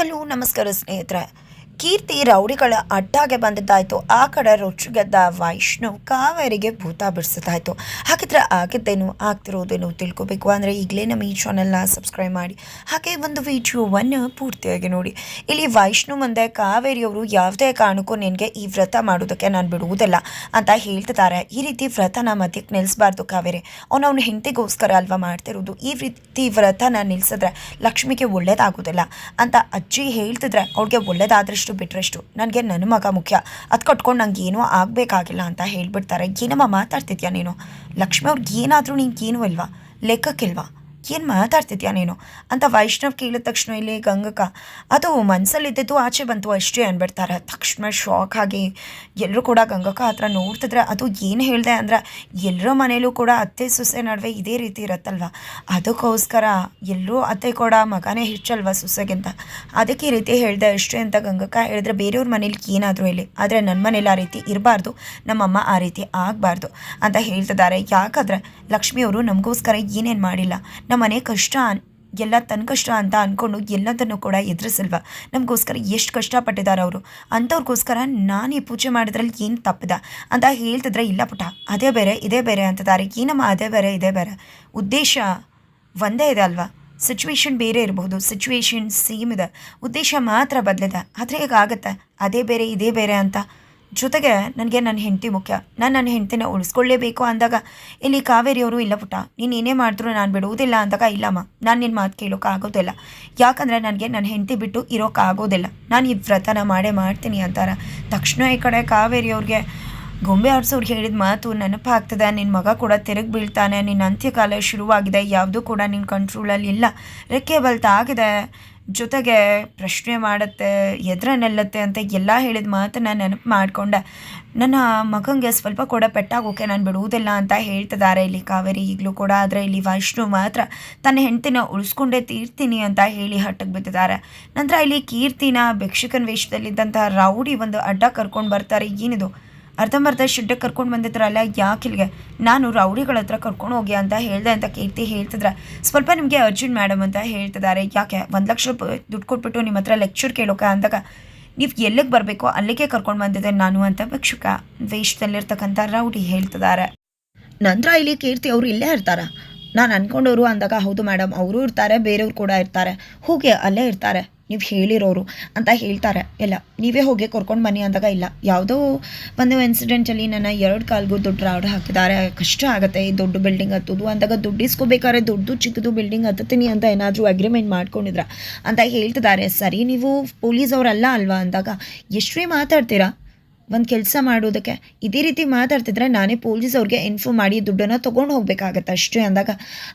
Hello ನಮಸ್ಕಾರ ಸ್ನೇಹಿತರೆ. ಕೀರ್ತಿ ರೌಡಿಗಳ ಅಡ್ಡಾಗೆ ಬಂದಿದ್ದಾಯಿತು. ಆ ಕಡೆ ರುಚಿಗೆದ್ದ ವೈಷ್ಣವ್ ಕಾವೇರಿಗೆ ಭೂತ ಬಿಡಿಸಿದ್ದಾಯ್ತು ಹಾಗಿದ್ರೆ ಆಗಿದ್ದೇನು, ಆಗ್ತಿರೋದೇನು ತಿಳ್ಕೊಬೇಕು ಅಂದರೆ ಈಗಲೇ ನಮ್ಮ ಈ ಚಾನಲ್ನ ಸಬ್ಸ್ಕ್ರೈಬ್ ಮಾಡಿ. ಹಾಗೆ ಒಂದು ವಿಡಿಯೋವನ್ನು ಪೂರ್ತಿಯಾಗಿ ನೋಡಿ. ಇಲ್ಲಿ ವೈಷ್ಣವ್ ಮುಂದೆ ಕಾವೇರಿಯವರು ಯಾವುದೇ ಕಾರಣಕ್ಕೂ ನಿನಗೆ ಈ ವ್ರತ ಮಾಡೋದಕ್ಕೆ ನಾನು ಬಿಡುವುದಿಲ್ಲ ಅಂತ ಹೇಳ್ತಿದ್ದಾರೆ. ಈ ರೀತಿ ವ್ರತನ ಮಧ್ಯಕ್ಕೆ ನಿಲ್ಲಿಸಬಾರ್ದು ಕಾವೇರಿ. ಅವನವನ ಹೆಂಡತಿಗೋಸ್ಕರ ಅಲ್ವಾ ಮಾಡ್ತಿರೋದು? ಈ ರೀತಿ ವ್ರತನ ನಿಲ್ಲಿಸಿದ್ರೆ ಲಕ್ಷ್ಮಿಗೆ ಒಳ್ಳೇದಾಗೋದಿಲ್ಲ ಅಂತ ಅಜ್ಜಿ ಹೇಳ್ತಿದ್ರೆ. ಅವ್ಳಿಗೆ ಒಳ್ಳೇದಾದ್ರಷ್ಟು ಬಿಟ್ಟರೆಷ್ಟು ನನಗೆ ನನ್ನ ಮಗ ಮುಖ್ಯ. ಅದು ಕಟ್ಕೊಂಡು ನಂಗೆ ಏನೂ ಆಗಬೇಕಾಗಿಲ್ಲ ಅಂತ ಹೇಳಿಬಿಡ್ತಾರೆ. ಏನಮ್ಮ ಮಾತಾಡ್ತಿದ್ಯಾ ನೀನು? ಲಕ್ಷ್ಮಿ ಅವ್ರಿಗೆ ಏನಾದರೂ ನಿಂಗೆ ಏನೂ ಇಲ್ವಾ? ಲೆಕ್ಕಕ್ಕಿಲ್ವಾ ಏನು ಮಾತಾಡ್ತಿದ್ಯಾ ನೀನು? ಅಂತ ವೈಷ್ಣವ್ ಕೇಳಿದ ತಕ್ಷಣ ಇಲ್ಲಿ ಗಂಗಕ್ಕ, ಅದು ಮನಸ್ಸಲ್ಲಿದ್ದಿದ್ದು ಆಚೆ ಬಂತು ಅಷ್ಟೇ ಅಂದ್ಬಿಡ್ತಾರೆ ತಕ್ಷಣ ಶಾಕ್ ಆಗಿ ಎಲ್ಲರೂ ಕೂಡ ಗಂಗಕ್ಕ ಹತ್ರ ನೋಡ್ತಿದ್ರೆ ಅದು ಏನು ಹೇಳಿದೆ ಅಂದ್ರೆ ಎಲ್ಲರ ಮನೇಲೂ ಕೂಡ ಅತ್ತೆ ಸೊಸೆ ನಡುವೆ ಇದೇ ರೀತಿ ಇರುತ್ತಲ್ವ? ಅದಕ್ಕೋಸ್ಕರ ಎಲ್ಲರೂ ಅತ್ತೆ ಕೂಡ ಮಗನೇ ಹೆಚ್ಚಲ್ವ ಸೊಸೆಗಿಂತ? ಅದಕ್ಕೆ ಈ ರೀತಿ ಹೇಳಿದೆ ಅಷ್ಟೇ ಅಂತ ಗಂಗಕ್ಕ ಹೇಳಿದ್ರೆ ಬೇರೆಯವ್ರ ಮನೇಲಿ ಏನಾದರೂ ಇಲ್ಲಿ ಆದರೆ ನನ್ನ ಮನೇಲಿ ಆ ರೀತಿ ಇರಬಾರ್ದು, ನಮ್ಮಮ್ಮ ಆ ರೀತಿ ಆಗಬಾರ್ದು ಅಂತ ಹೇಳ್ತಿದ್ದಾರೆ. ಯಾಕಂದ್ರೆ ಲಕ್ಷ್ಮಿಯವರು ನಮಗೋಸ್ಕರ ಏನೇನು ಮಾಡಿಲ್ಲ. ನಮ್ಮ ಮನೆ ಕಷ್ಟ ಎಲ್ಲ ತನ್ನ ಕಷ್ಟ ಅಂತ ಅಂದ್ಕೊಂಡು ಎಲ್ಲದನ್ನು ಕೂಡ ಎದುರಿಸಲ್ವ? ನಮಗೋಸ್ಕರ ಎಷ್ಟು ಕಷ್ಟಪಟ್ಟಿದ್ದಾರೆ ಅವರು? ಅಂಥವ್ರಿಗೋಸ್ಕರ ನಾನು ಈ ಪೂಜೆ ಮಾಡಿದ್ರಲ್ಲಿ ಏನು ತಪ್ಪದ? ಅಂತ ಹೇಳ್ತಿದ್ರೆ ಇಲ್ಲ ಪುಟ ಅದೇ ಬೇರೆ, ಇದೇ ಬೇರೆ ಅಂತಿದ್ದಾರೆ ಏನಮ್ಮ ಅದೇ ಬೇರೆ, ಇದೇ ಬೇರೆ? ಉದ್ದೇಶ ಒಂದೇ ಇದೆ ಅಲ್ವಾ? ಸಿಚುವೇಶನ್ ಬೇರೆ ಇರಬಹುದು ಸಿಚುವೇಶನ್ ಸೇಮ್ ಇದೆ. ಉದ್ದೇಶ ಮಾತ್ರ ಬದಲಿದೆ. ಆದರೆ ಹೇಗಾಗತ್ತೆ? ಅದೇ ಬೇರೆ, ಇದೇ ಬೇರೆ ಅಂತ ಜೊತೆಗೆ ನನಗೆ ನನ್ನ ಹೆಂಡತಿ ಮುಖ್ಯ. ನಾನು ನನ್ನ ಹೆಂಡತಿನ ಉಳಿಸ್ಕೊಳ್ಳೇಬೇಕು ಅಂದಾಗ, ಇಲ್ಲಿ ಕಾವೇರಿಯವರು ಇಲ್ಲ ಪುಟ್ಟ. ನೀನು ಏನೇ ಮಾಡಿದ್ರು ನಾನು ಬಿಡುವುದಿಲ್ಲ ಅಂದಾಗ, ಇಲ್ಲಮ್ಮ, ನಾನು ನಿನ್ನ ಮಾತು ಕೇಳೋಕ್ಕಾಗೋದಿಲ್ಲ ಯಾಕಂದರೆ ನನಗೆ ನನ್ನ ಹೆಂಡತಿ ಬಿಟ್ಟು ಇರೋಕ್ಕಾಗೋದಿಲ್ಲ ನಾನು ಈ ವ್ರತನ ಮಾಡೇ ಮಾಡ್ತೀನಿ ಅಂತಾರೆ. ತಕ್ಷಣ ಈ ಕಡೆ ಕಾವೇರಿಯವ್ರಿಗೆ ಗೊಂಬೆ ಆಡ್ಸೋರು ಹೇಳಿದ ಮಾತು ನೆನಪಾಗ್ತದೆ. ನಿನ್ನ ಮಗ ಕೂಡ ತಿರುಗಿ ಬೀಳ್ತಾನೆ. ನಿನ್ನ ಅಂತ್ಯಕಾಲ ಶುರುವಾಗಿದೆ. ಯಾವುದೂ ಕೂಡ ನಿನ್ನ ಕಂಟ್ರೋಲಲ್ಲಿ ಇಲ್ಲ. ರೆಕ್ಕೆ ಬಲ್ತ ಆಗಿದೆ ಜೊತೆಗೆ ಪ್ರಶ್ನೆ ಮಾಡುತ್ತೆ, ಎದುರ ನೆಲ್ಲತ್ತೆ ಅಂತ ಎಲ್ಲ ಹೇಳಿದ ಮಾತನ್ನ ನೆನಪು ಮಾಡಿಕೊಂಡೆ. ನನ್ನ ಮಗಂಗೆ ಸ್ವಲ್ಪ ಕೂಡ ಪೆಟ್ಟಾಗೋಕೆ ನಾನು ಬಿಡುವುದಿಲ್ಲ ಅಂತ ಹೇಳ್ತಿದ್ದಾರೆ. ಇಲ್ಲಿ ಕಾವೇರಿ, ಈಗಲೂ ಕೂಡ ಆದರೆ ಇಲ್ಲಿ ವೈಷ್ಣು ಮಾತ್ರ ತನ್ನ ಹೆಂಡತಿನ ಉಳಿಸ್ಕೊಂಡೇ ತೀರ್ತೀನಿ ಅಂತ ಹೇಳಿ ಹಟ್ಟಕ್ಕೆ ಬಿದ್ದಿದ್ದಾರೆ ನಂತರ ಇಲ್ಲಿ ಕೀರ್ತಿನ, ಭಿಕ್ಷಕನ ವೇಷದಲ್ಲಿದ್ದಂತಹ ರೌಡಿ ಒಂದು ಅಡ್ಡ ಕರ್ಕೊಂಡು ಬರ್ತಾರೆ. ಏನಿದು? ಅರ್ಧಂಬರ್ಧ ಶೆಡ್ಡಕ್ಕೆ ಕರ್ಕೊಂಡು ಬಂದಿದ್ರಲ್ಲ ಯಾಕಿಲ್ಗೆ ನಾನು ರೌಡಿಗಳ ಹತ್ರ ಕರ್ಕೊಂಡು ಹೋಗಿ ಅಂತ ಹೇಳಿದೆ ಅಂತ ಕೀರ್ತಿ ಹೇಳ್ತಿದ್ರೆ. ಸ್ವಲ್ಪ ನಿಮಗೆ ಅರ್ಜುನ್ ಮೇಡಮ್ ಅಂತ ಹೇಳ್ತಿದ್ದಾರೆ. ಯಾಕೆ? ಒಂದು ಲಕ್ಷ ರೂಪಾಯಿ ದುಡ್ಡು ಕೊಟ್ಬಿಟ್ಟು ನಿಮ್ಮ ಹತ್ರ ಲೆಕ್ಚರ್ ಕೇಳೋಕೆ ಅಂದಾಗ, ನೀವು ಎಲ್ಲಿಗೆ ಬರಬೇಕೋ? ಅಲ್ಲಿಗೆ ಕರ್ಕೊಂಡು ಬಂದಿದ್ದೆ ನಾನು ಅಂತ ಭಿಕ್ಷುಕ ವೇಷದಲ್ಲಿರ್ತಕ್ಕಂಥ ರೌಡಿ ಹೇಳ್ತಿದ್ದಾರೆ. ನಂತರ ಇಲ್ಲಿ ಕೀರ್ತಿ ಅವರು ಇಲ್ಲೇ ಇರ್ತಾರ. ನಾನು ಅಂದ್ಕೊಂಡವರು ಅಂದಾಗ, ಹೌದು ಮೇಡಮ್ ಅವರು ಇರ್ತಾರೆ, ಬೇರೆಯವ್ರು ಕೂಡ ಇರ್ತಾರೆ. ಹೋಗಿ ಅಲ್ಲೇ ಇರ್ತಾರೆ. ನೀವು ಹೇಳಿರೋರು ಅಂತ ಹೇಳ್ತಾರೆ. ಎಲ್ಲ, ನೀವೇ ಹೋಗಿ ಕರ್ಕೊಂಡು ಬನ್ನಿ ಅಂದಾಗ ಇಲ್ಲ. ಯಾವುದೋ ಒಂದು ಇನ್ಸಿಡೆಂಟಲ್ಲಿ ನನ್ನ ಎರಡು ಕಾಲ್ಗೂ ದುಡ್ಡು ರಾಡ್ ಹಾಕಿದ್ದಾರೆ. ಕಷ್ಟ ಆಗುತ್ತೆ ಈ ದೊಡ್ಡ ಬಿಲ್ಡಿಂಗ್ ಹತ್ತೋದು. ಅಂದಾಗ ದುಡ್ಡು ಇಸ್ಕೋಬೇಕಾದ್ರೆ ದೊಡ್ಡದು ಚಿಕ್ಕದು ಬಿಲ್ಡಿಂಗ್ ಹತ್ತತೀನಿ ಅಂತ ಏನಾದರೂ ಅಗ್ರಿಮೆಂಟ್ ಮಾಡ್ಕೊಂಡಿದ್ರ ಅಂತ ಹೇಳ್ತಿದ್ದಾರೆ. ಸರಿ, ನೀವು ಪೊಲೀಸ್ ಅವರಲ್ಲ ಅಲ್ವಾ ಅಂದಾಗ ಎಷ್ಟೇ ಮಾತಾಡ್ತೀರಾ? ಒಂದು ಕೆಲಸ ಮಾಡೋದಕ್ಕೆ ಇದೇ ರೀತಿ ಮಾತಾಡ್ತಿದ್ರೆ ನಾನೇ ಪೊಲೀಸ್ ಅವ್ರಿಗೆ ಇನ್ಫಾರ್ಮ್ ಮಾಡಿ ದುಡ್ಡನ್ನು ತೊಗೊಂಡು ಹೋಗ್ಬೇಕಾಗತ್ತೆ ಅಷ್ಟೇ ಅಂದಾಗ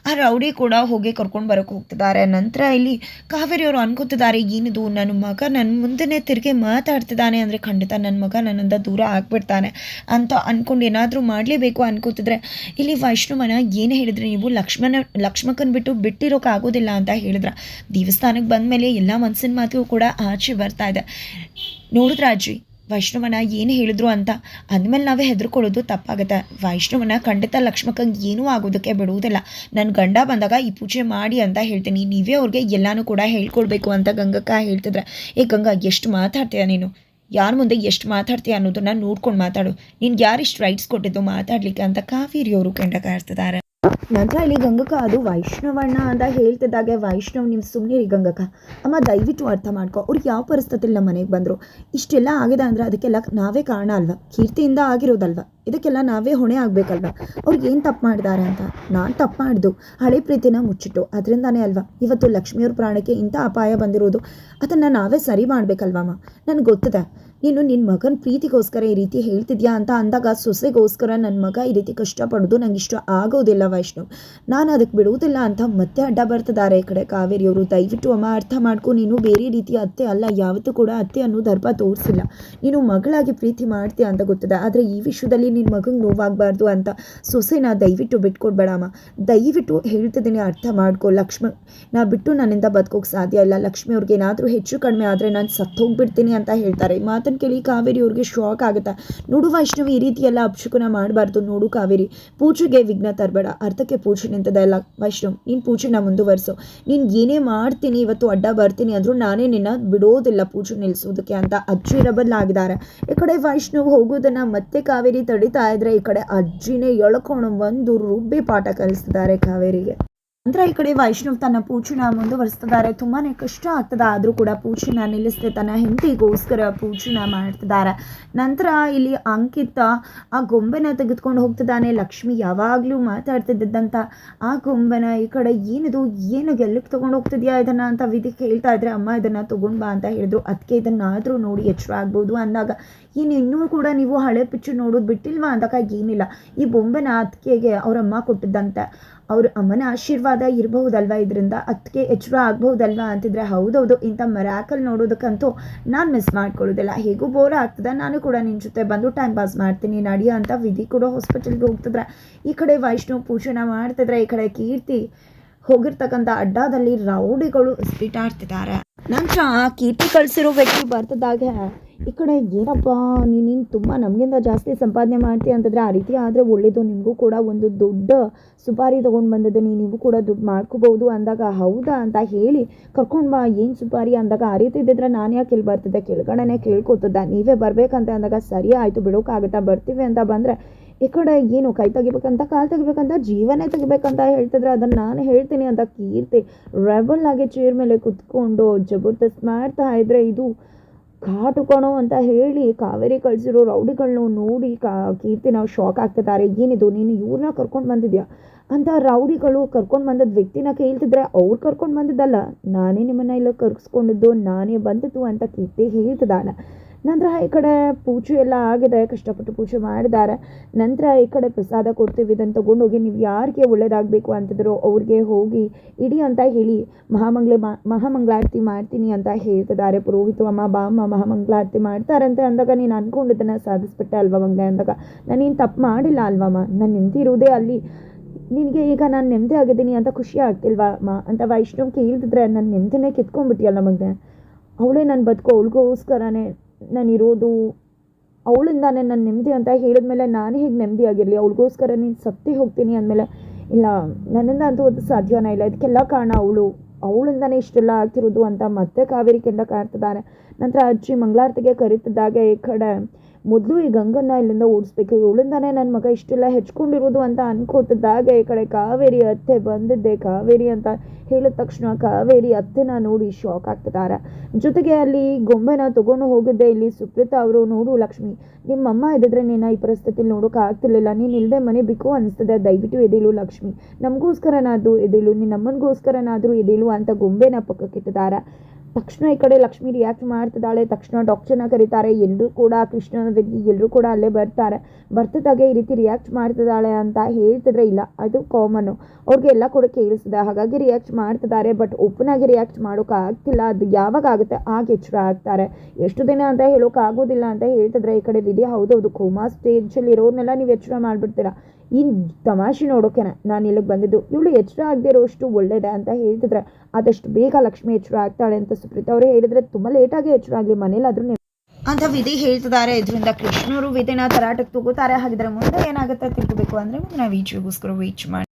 ಆ ರೌಡಿ ಕೂಡ ಹೋಗಿ ಕರ್ಕೊಂಡು ಬರೋಕೆ ಹೋಗ್ತಿದ್ದಾರೆ. ನಂತರ ಇಲ್ಲಿ ಕಾವೇರಿ ಅವರು ಅನ್ಕೋತಿದ್ದಾರೆ, ಏನಿದು? ನನ್ನ ಮಗ ನನ್ನ ಮುಂದೆನೇ ತಿರುಗಿ ಮಾತಾಡ್ತಿದ್ದಾನೆ ಅಂದರೆ ಖಂಡಿತ ನನ್ನ ಮಗ ನನ್ನಿಂದ ದೂರ ಆಗ್ಬಿಡ್ತಾನೆ ಅಂತ ಅಂದ್ಕೊಂಡು ಏನಾದರೂ ಮಾಡಲೇಬೇಕು ಅನ್ಕೋತಿದ್ರೆ ಇಲ್ಲಿ ವೈಷ್ಣವನ ಏನು ಹೇಳಿದ್ರೆ ನೀವು ಲಕ್ಷ್ಮಣ ಲಕ್ಷ್ಮಕ್ಕನ್ ಬಿಟ್ಟು ಬಿಟ್ಟಿರೋಕ್ಕಾಗೋದಿಲ್ಲ ಅಂತ ಹೇಳಿದ್ರ. ದೇವಸ್ಥಾನಕ್ಕೆ ಬಂದಮೇಲೆ ಎಲ್ಲ ಮನಸ್ಸಿನ ಮಾತು ಕೂಡ ಆಚೆ ಬರ್ತಾ ಇದೆ. ನೋಡಿದ್ರ ಅಜ್ಜಿ ವೈಷ್ಣವನ ಏನು ಹೇಳಿದ್ರು ಅಂತ ಅಂದಮೇಲೆ ನಾವೇ ಹೆದರ್ಕೊಳ್ಳೋದು ತಪ್ಪಾಗುತ್ತೆ. ವೈಷ್ಣವನ ಖಂಡಿತ ಲಕ್ಷ್ಮಕ್ಕಂಗೆ ಏನೂ ಆಗೋದಕ್ಕೆ ಬಿಡುವುದಿಲ್ಲ. ನನ್ನ ಗಂಡ ಬಂದಾಗ ಈ ಪೂಜೆ ಮಾಡಿ ಅಂತ ಹೇಳ್ತೀನಿ. ನೀವೇ ಅವ್ರಿಗೆ ಎಲ್ಲಾನು ಕೂಡ ಹೇಳ್ಕೊಡ್ಬೇಕು ಅಂತ ಗಂಗಕ್ಕ ಹೇಳ್ತಿದ್ರೆ, ಏ ಗಂಗಾ, ಎಷ್ಟು ಮಾತಾಡ್ತೀಯ ನೀನು? ಯಾರ ಮುಂದೆ ಎಷ್ಟು ಮಾತಾಡ್ತೀಯ ಅನ್ನೋದನ್ನ ನೋಡ್ಕೊಂಡು ಮಾತಾಡು. ನಿನ್ಗೆ ಇಷ್ಟು ರೈಟ್ಸ್ ಕೊಟ್ಟಿದ್ದು ಮಾತಾಡ್ಲಿಕ್ಕೆ ಅಂತ ಕಾವೇರಿಯವರು ಕೆಂಡ ಇರ್ತಿದ್ದಾರೆ ನಂತರ ಇಲ್ಲಿ ಗಂಗಕ್ಕ, ಅದು ವೈಷ್ಣವಣ್ಣ ಅಂತ ಹೇಳ್ತಿದ್ದಾಗೆ. ವೈಷ್ಣವ್ ನಿಮ್ ಸುಮ್ಮನೆ ರೀ ಗಂಗಕ್ಕ. ಅಮ್ಮ, ದಯವಿಟ್ಟು ಅರ್ಥ ಮಾಡ್ಕೊ. ಅವ್ರು ಯಾವ ಪರಿಸ್ಥಿತಿಲಿ ನಮ್ಮ ಮನೆಗೆ ಬಂದರು? ಇಷ್ಟೆಲ್ಲ ಆಗಿದೆ ಅಂದರೆ ಅದಕ್ಕೆಲ್ಲ ನಾವೇ ಕಾರಣ ಅಲ್ವಾ? ಕೀರ್ತಿಯಿಂದ ಆಗಿರೋದಲ್ವಾ? ಇದಕ್ಕೆಲ್ಲ ನಾವೇ ಹೊಣೆ ಆಗಬೇಕಲ್ವ? ಅವ್ರಿಗೆ ಏನು ತಪ್ಪು ಮಾಡಿದ್ದಾರೆ ಅಂತ? ನಾನು ತಪ್ಪು ಮಾಡಿದ್ದು ಹಳೆ ಪ್ರೀತಿನ ಮುಚ್ಚಿಟ್ಟು. ಅದರಿಂದಾನೇ ಅಲ್ವಾ? ಇವತ್ತು ಲಕ್ಷ್ಮಿಯವ್ರ ಪ್ರಾಣಕ್ಕೆ ಇಂಥ ಅಪಾಯ ಬಂದಿರೋದು. ಅದನ್ನು ನಾವೇ ಸರಿ ಮಾಡಬೇಕಲ್ವಮ್ಮ ನನಗೆ ಗೊತ್ತಿದೆ. ನೀನು ನಿನ್ನ ಮಗನ ಪ್ರೀತಿಗೋಸ್ಕರ ಈ ರೀತಿ ಹೇಳ್ತಿದ್ಯಾ ಅಂತ ಅಂದಾಗ ಸೊಸೆಗೋಸ್ಕರ ನನ್ನ ಮಗ ಈ ರೀತಿ ಕಷ್ಟಪಡೋದು ನಂಗೆ ಇಷ್ಟ ಆಗೋದಿಲ್ಲ ವೈಷ್ಣವ್. ನಾನು ಅದಕ್ಕೆ ಬಿಡುವುದಿಲ್ಲ ಅಂತ ಮತ್ತೆ ಅಡ್ಡ ಬರ್ತಿದ್ದಾರೆ ಈ ಕಡೆ ಕಾವೇರಿಯವರು. ದಯವಿಟ್ಟು ಅಮ್ಮ ಅರ್ಥ ಮಾಡ್ಕೊ, ನೀನು ಬೇರೆ ರೀತಿಯ ಅತ್ತೆ ಅಲ್ಲ, ಯಾವತ್ತೂ ಕೂಡ ಅತ್ತೆ ಅನ್ನೋ ದರ್ಪ ತೋರಿಸಿಲ್ಲ. ನೀನು ಮಗಳಾಗಿ ಪ್ರೀತಿ ಮಾಡ್ತೀಯ ಅಂತ ಗೊತ್ತದೆ, ಆದರೆ ಈ ವಿಷಯದಲ್ಲಿ ನಿನ್ನ ಮಗಂಗೆ ನೋವಾಗಬಾರ್ದು ಅಂತ ಸೊಸೆನ ದಯವಿಟ್ಟು ಬಿಟ್ಕೊಡ್ಬೇಡಮ್ಮ ದಯವಿಟ್ಟು ಹೇಳ್ತಿದ್ದೀನಿ, ಅರ್ಥ ಮಾಡ್ಕೊ. ಲಕ್ಷ್ಮಿ, ನಾ ಬಿಟ್ಟು ನನ್ನಿಂದ ಬದುಕೋಕೆ ಸಾಧ್ಯ ಇಲ್ಲ. ಲಕ್ಷ್ಮಿ ಅವ್ರಿಗೆ ಏನಾದರೂ ಹೆಚ್ಚು ಕಡಿಮೆ ಆದರೆ ನಾನು ಸತ್ತೋಗ್ಬಿಡ್ತೀನಿ ಅಂತ ಹೇಳ್ತಾರೆ. ಈ ಮಾತನ್ನ ಕೇಳಿ ಕಾವೇರಿ ಅವ್ರಿಗೆ ಶಾಕ್ ಆಗುತ್ತೆ. ನೋಡು ವೈಷ್ಣವಿ ಈ ರೀತಿ ಎಲ್ಲ ಅಪಶಕುನ ಮಾಡಬಾರ್ದು. ನೋಡು ಕಾವೇರಿ, ಪೂಜೆಗೆ ವಿಘ್ನ ತರಬೇಡ. ಅರ್ಥಕ್ಕೆ ಪೂಜೆ ನಿಂತದ ಎಲ್ಲ ವೈಷ್ಣವ್, ನೀನು ಪೂಜೆನ ಮುಂದುವರಿಸು. ನೀನು ಏನೇ ಮಾಡ್ತೀನಿ, ಇವತ್ತು ಅಡ್ಡ ಬರ್ತೀನಿ ಅಂದರೂ ನಾನೇ ನಿನ್ನ ಬಿಡೋದಿಲ್ಲ ಪೂಜೆ ನಿಲ್ಲಿಸೋದಕ್ಕೆ ಅಂತ ಅಜ್ಜಿ ರಬಲ್ಲಾಗಿದ್ದಾರೆ ಈ ಕಡೆ ವೈಷ್ಣವ್ ಹೋಗೋದನ್ನ ಮತ್ತೆ ಕಾವೇರಿ ತಡಿತಾ ಇದ್ರೆ ಈ ಕಡೆ ಅಜ್ಜಿನೇ ಎಳ್ಕೊಂಡು ಒಂದು ರುಬ್ಬಿ ಪಾಠ ಕಲಿಸ್ತಿದ್ದಾರೆ ಕಾವೇರಿಗೆ. ನಂತರ ಈ ಕಡೆ ವೈಷ್ಣವ್ ತನ್ನ ಪೂಜೆನ ಮುಂದುವರಿಸ್ತಿದ್ದಾರೆ. ತುಂಬಾನೇ ಕಷ್ಟ ಆಗ್ತದ. ಆದರೂ ಕೂಡ ಪೂಜೆನ ನಿಲ್ಲಿಸದೆ ತನ್ನ ಹೆಂಡತಿಗೋಸ್ಕರ ಪೂಜೆನ ಮಾಡ್ತಿದ್ದಾರೆ. ನಂತರ ಇಲ್ಲಿ ಅಂಕಿತ ಆ ಗೊಂಬೆನ ತೆಗೆದುಕೊಂಡು ಹೋಗ್ತಿದ್ದಾನೆ. ಲಕ್ಷ್ಮಿ ಯಾವಾಗಲೂ ಮಾತಾಡ್ತಿದ್ದಂತ ಆ ಗೊಂಬೆನ ಈ ಕಡೆ ಏನಿದು? ಏನು? ಗೆಲ್ಲಕ್ಕೆ ತೊಗೊಂಡು ಹೋಗ್ತಿದ್ಯಾ ಇದನ್ನ? ಅಂತ ವಿಧಿ ಕೇಳ್ತಾ ಇದ್ರೆ, ಅಮ್ಮ, ಇದನ್ನ ತೊಗೊಂಡು ಬಾ ಅಂತ ಹೇಳಿದ್ರು. ಅದಕ್ಕೆ ಇದನ್ನಾದರೂ ನೋಡಿ ಎಚ್ಚರ ಆಗ್ಬೋದು ಅಂದಾಗ, ಇನ್ನು ಇನ್ನೂ ಕೂಡ ನೀವು ಹಳೆ ಪಿಚ್ಚು ನೋಡೋದು ಬಿಟ್ಟಿಲ್ವಾ? ಅಂದಾಗ, ಏನಿಲ್ಲ. ಈ ಬೊಂಬೆನ ಅದಕ್ಕೆ ಅವ್ರ ಅಮ್ಮ ಕೊಟ್ಟಿದ್ದಂತೆ. ಅವ್ರ ಅಮ್ಮನ ಆಶೀರ್ವಾದ ಇರಬಹುದಲ್ವಾ? ಇದರಿಂದ ಅದಕ್ಕೆ ಎಚ್ಚರ ಆಗ್ಬಹುದಲ್ವಾ ಅಂತಿದ್ರೆ ಹೌದೌದು. ಇಂಥ ಮರಾಕಲ್ ನೋಡೋದಕ್ಕಂತೂ ನಾನು ಮಿಸ್ ಮಾಡ್ಕೊಳ್ಳೋದಿಲ್ಲ. ಹೇಗೂ ಬೋರ್ ಆಗ್ತದೆ. ನಾನು ಕೂಡ ನಿನ್ನ ಜೊತೆ ಬಂದು ಟೈಮ್ ಪಾಸ್ ಮಾಡ್ತೀನಿ. ನಡೆಯೋ ಅಂತ ವಿಧಿ ಕೂಡ ಹಾಸ್ಪಿಟಲ್ಗೆ ಹೋಗ್ತಿದ್ರೆ, ಈ ಕಡೆ ವೈಷ್ಣವ್ ಪೂಜನ ಮಾಡ್ತಿದ್ರೆ, ಈ ಕಡೆ ಕೀರ್ತಿ ಹೋಗಿರ್ತಕ್ಕಂಥ ಅಡ್ಡಾದಲ್ಲಿ ರೌಡಿಗಳು ಸ್ಪೀಟ್ ಆಡ್ತಿದ್ದಾರೆ ನಂತರ ಕೀರ್ತಿ ಕಳಿಸಿರೋ ವ್ಯಕ್ತಿ ಬರ್ತಿದ್ದಾಗೆ ಈ ಕಡೆ ಏನಪ್ಪ, ನೀನು ತುಂಬ ನಮಗಿಂತ ಜಾಸ್ತಿ ಸಂಪಾದನೆ ಮಾಡ್ತೀಯ ಅಂತಂದರೆ ಆ ರೀತಿ ಆದರೆ ಒಳ್ಳೇದು, ನಿಮಗೂ ಕೂಡ ಒಂದು ದೊಡ್ಡ ಸುಪಾರಿ ತೊಗೊಂಡು ನೀನು, ನೀವು ಕೂಡ ದುಡ್ಡು ಮಾಡ್ಕೋಬೋದು ಅಂದಾಗ ಹೌದಾ ಅಂತ ಹೇಳಿ ಕರ್ಕೊಂಡು ಬಾ, ಏನು ಸುಪಾರಿ ಅಂದಾಗ ಆ ರೀತಿ ಇದ್ದಿದ್ರೆ ನಾನು ಯಾಕೆ ಇಲ್ಲಿ ಬರ್ತಿದ್ದೆ? ಕೆಳಗಡೆನೆ ಕೇಳ್ಕೊತದ ನೀವೇ ಬರಬೇಕಂತ ಅಂದಾಗ ಸರಿ ಆಯಿತು ಬಿಡೋಕ್ಕಾಗುತ್ತಾ ಬರ್ತೀವಿ ಅಂತ ಬಂದರೆ ಈ ಕಡೆ ಏನು ಕೈ ತೆಗಿಬೇಕಂತ, ಕಾಲು ತೆಗಿಬೇಕಂತ, ಜೀವನೇ ತೆಗಿಬೇಕಂತ ಹೇಳ್ತಿದ್ರೆ, ಅದನ್ನು ನಾನು ಹೇಳ್ತೀನಿ ಅಂತ ಕೀರ್ತಿ ರೆಬಲ್ ಆಗಿ ಚೇರ್ ಮೇಲೆ ಕುತ್ಕೊಂಡು ಜಬರ್ದಸ್ತ್ ಮಾಡ್ತಾ ಇದ್ರೆ ಇದು ಕಾಟು ಕಣೋ ಅಂತ ಹೇಳಿ ಕಾವೇರಿ ಕಳಿಸಿರೋ ರೌಡಿಗಳನ್ನ ನೋಡಿ ಕಾ ಕೀರ್ತಿ ನಾವು ಶಾಕ್ ಆಗ್ತಿದ್ದಾರೆ. ಏನಿದು, ನೀನು ಇವ್ರನ್ನ ಕರ್ಕೊಂಡು ಬಂದಿದ್ಯಾ? ಅಂತ ರೌಡಿಗಳು ಕರ್ಕೊಂಡು ಬಂದದ್ದು ವ್ಯಕ್ತಿನ ಕೇಳ್ತಿದ್ರೆ ಅವ್ರು ಕರ್ಕೊಂಡು ಬಂದಿದ್ದಲ್ಲ. ನಾನೇ ನಿಮ್ಮನ್ನ ಇಲ್ಲ ಕರ್ಸ್ಕೊಂಡಿದ್ದು, ನಾನೇ ಬಂದಿದ್ದು ಅಂತ ಕೀರ್ತಿ ಹೇಳ್ತಿದ್ದಾಳೆ ನಂತರ ಈ ಕಡೆ ಪೂಜೆ ಎಲ್ಲ ಆಗಿದೆ, ಕಷ್ಟಪಟ್ಟು ಪೂಜೆ ಮಾಡಿದ್ದಾರೆ. ನಂತರ ಈ ಕಡೆ ಪ್ರಸಾದ ಕೊಡ್ತೀವಿ ಇದನ್ನು ತೊಗೊಂಡೋಗಿ ನೀವು ಯಾರಿಗೆ ಒಳ್ಳೇದಾಗಬೇಕು ಅಂತಿದ್ರು ಅವ್ರಿಗೆ ಹೋಗಿ ಇಡಿ ಅಂತ ಹೇಳಿ ಮಹಾಮಂಗಳ ಮಹಾಮಂಗಳಾರತಿ ಮಾಡ್ತೀನಿ ಅಂತ ಹೇಳ್ತಿದ್ದಾರೆ. ಪುರೋಹಿತು, ಅಮ್ಮ, ಬಾ, ಅಮ್ಮ, ಮಹಾಮಂಗಳಾರತಿ ಮಾಡ್ತಾರಂತೆ ಅಂದಾಗ ನೀನು ಅಂದ್ಕೊಂಡಿದ್ದನ್ನು ಸಾಧಿಸ್ಬಿಟ್ಟೆ ಅಲ್ವಾ ಮಂಗ್ಲೆ ಅಂದಾಗ? ನಾನೇನು ತಪ್ಪು ಮಾಡಿಲ್ಲ ಅಲ್ವಮ್ಮ ನಾನು ನಿಂತಿರುವುದೇ ಅಲ್ಲಿ. ನಿನಗೆ ಈಗ ನಾನು ನೆಮ್ಮದಿ ಆಗಿದ್ದೀನಿ ಅಂತ ಖುಷಿ ಆಗ್ತಿಲ್ವಾ ಅಮ್ಮ? ಅಂತ ವೈಷ್ಣವ್ ಕೇಳ್ತಿದ್ರೆ ನನ್ನ ನೆಮ್ಮದಿನೇ ಕಿತ್ಕೊಂಡ್ಬಿಟ್ಟಿಯಲ್ಲ ಮಗನೇ ಅವಳೇ ನನ್ನ ಬದುಕೋ, ಅವಳಿಗೋಸ್ಕರನೇ ನಾನು ಇರೋದು ಅವಳಿಂದಾನೇ ನನ್ನ ನೆಮ್ಮದಿ ಅಂತ ಹೇಳಿದ್ಮೇಲೆ ನಾನು ಹೇಗೆ ನೆಮ್ಮದಿ ಆಗಿರಲಿ ಅವಳಿಗೋಸ್ಕರ ನೀನು ಸತ್ತಿ ಹೋಗ್ತೀನಿ ಅಂದಮೇಲೆ, ಇಲ್ಲ, ನನ್ನಿಂದ ಅಂತೂ ಅದು ಸಾಧ್ಯವೇ ಇಲ್ಲ. ಇದಕ್ಕೆಲ್ಲ ಕಾರಣ ಅವಳು. ಅವಳಿಂದಾನೇ ಇಷ್ಟೆಲ್ಲ ಆಗ್ತಿರೋದು ಅಂತ ಮತ್ತೆ ಕಾವೇರಿ ಕೆಂಡ ಕಾಣ್ತಿದ್ದಾನೆ ನಂತರ ಅಜ್ಜಿ ಮಂಗಳಾರತಿಗೆ ಕರೀತಿದ್ದಾಗ ಈ ಕಡೆ. ಮೊದಲು ಈ ಗಂಗನ್ನ ಇಲ್ಲಿಂದ ಓಡಿಸ್ಬೇಕು. ಇವಳಿಂದಾನೇ ನನ್ನ ಮಗ ಇಷ್ಟೆಲ್ಲ ಹೆಚ್ಕೊಂಡಿರೋದು ಅಂತ ಅನ್ಕೋತಿದ್ದಾಗ ಈ ಕಡೆ ಕಾವೇರಿ ಅತ್ತೆ ಬಂದಿದ್ದೆ. ಕಾವೇರಿ ಅಂತ ಹೇಳಿದ ತಕ್ಷಣ ಕಾವೇರಿ ಅತ್ತೆನ ನೋಡಿ ಶಾಕ್ ಆಗ್ತಿದ್ದಾರೆ. ಜೊತೆಗೆ ಅಲ್ಲಿ ಗೊಂಬೆನ ತಗೊಂಡು ಹೋಗಿದ್ದೆ. ಇಲ್ಲಿ ಸುಪ್ರೀತಾ ಅವರು, ನೋಡು ಲಕ್ಷ್ಮಿ ನಿಮ್ಮಮ್ಮ ಇದ್ದಿದ್ರೆ ನೀನು ಈ ಪರಿಸ್ಥಿತಿಲಿ ನೋಡೋಕೆ ಆಗ್ತಿರ್ಲಿಲ್ಲ. ನೀನು ಇಲ್ಲದೆ ಮನೆ ಬಿಕ್ಕು ಅನಿಸ್ತದೆ. ದಯವಿಟ್ಟು ಎದಿಲು ಲಕ್ಷ್ಮಿ. ನಮಗೋಸ್ಕರನಾದರೂ ಎದಿಲು ನಿನ್ನ ಅಮ್ಮನಿಗೋಸ್ಕರನಾದರೂ ಎದಿಲು ಅಂತ ಗೊಂಬೆನ ಪಕ್ಕಕ್ಕಿಟ್ಟಿದ್ದಾರೆ. ತಕ್ಷಣ ಈ ಕಡೆ ಲಕ್ಷ್ಮಿ ರಿಯಾಕ್ಟ್ ಮಾಡ್ತಿದ್ದಾಳೆ. ತಕ್ಷಣ ಡಾಕ್ಟರ್ನ ಕರೀತಾರೆ. ಎಲ್ಲರೂ ಕೂಡ ಕೃಷ್ಣನ ಎಲ್ಲರೂ ಕೂಡ ಅಲ್ಲೇ ಬರ್ತಾರೆ. ಬರ್ತದಾಗೆ ಈ ರೀತಿ ರಿಯಾಕ್ಟ್ ಮಾಡ್ತಿದ್ದಾಳೆ ಅಂತ ಹೇಳ್ತಿದ್ರೆ ಇಲ್ಲ. ಅದು ಕಾಮನ್ನು ಅವ್ರಿಗೆ ಎಲ್ಲ ಕೂಡ ಕೇಳಿಸಿದೆ ಹಾಗಾಗಿ ರಿಯಾಕ್ಟ್ ಮಾಡ್ತಿದ್ದಾರೆ. ಬಟ್ ಓಪನ್ ಆಗಿ ರಿಯಾಕ್ಟ್ ಮಾಡೋಕೆ ಆಗ್ತಿಲ್ಲ. ಅದು ಯಾವಾಗ ಆಗುತ್ತೆ? ಆಗ ಎಚ್ಚರ ಆಗ್ತಾರೆ. ಎಷ್ಟು ದಿನ ಅಂತ ಹೇಳೋಕೆ ಆಗೋದಿಲ್ಲ ಅಂತ ಹೇಳ್ತಿದ್ರೆ ಈ ಕಡೆ ವಿಧಿ ಹೌದೌದು. ಕೋಮಾ ಸ್ಟೇಜಲ್ಲಿ ಇರೋರ್ನೆಲ್ಲ ನೀವು ಎಚ್ಚರ ಮಾಡಿಬಿಡ್ತೀರಾ. ಈ ತಮಾಷೆ ನೋಡೋಕೆನ ನಾನು ಇಲ್ಲಿಗೆ ಬಂದಿದ್ದು, ಇವಳು ಎಚ್ಚರ ಆಗದೆ ಇರೋಷ್ಟು ಒಳ್ಳೇದೆ ಅಂತ ಹೇಳ್ತಿದ್ರೆ, ಆದಷ್ಟು ಬೇಗ ಲಕ್ಷ್ಮಿ ಎಚ್ಚರ ಆಗ್ತಾಳೆ ಅಂತ ಸುಪ್ರೀತ್ ಅವರು ಹೇಳಿದ್ರೆ ತುಂಬ ಲೇಟಾಗಿ ಎಚ್ಚರ ಆಗಲಿ, ಮನೇಲಾದ್ರೂ ಅಂತ ವಿಧಿ ಹೇಳ್ತಿದ್ದಾರೆ. ಇದರಿಂದ ಕೃಷ್ಣರು ವಿಧಿನ ತರಾಟಕ್ಕೆ ತಗೋತಾರೆ ಹಾಗಿದ್ರೆ ಮುಂದೆ ಏನಾಗುತ್ತೆ ತಿಳ್ಕೋಬೇಕು ಅಂದರೆ ನಾವು ಈಚೆಗೋಸ್ಕರ ವೀಚ್ ಮಾಡಿ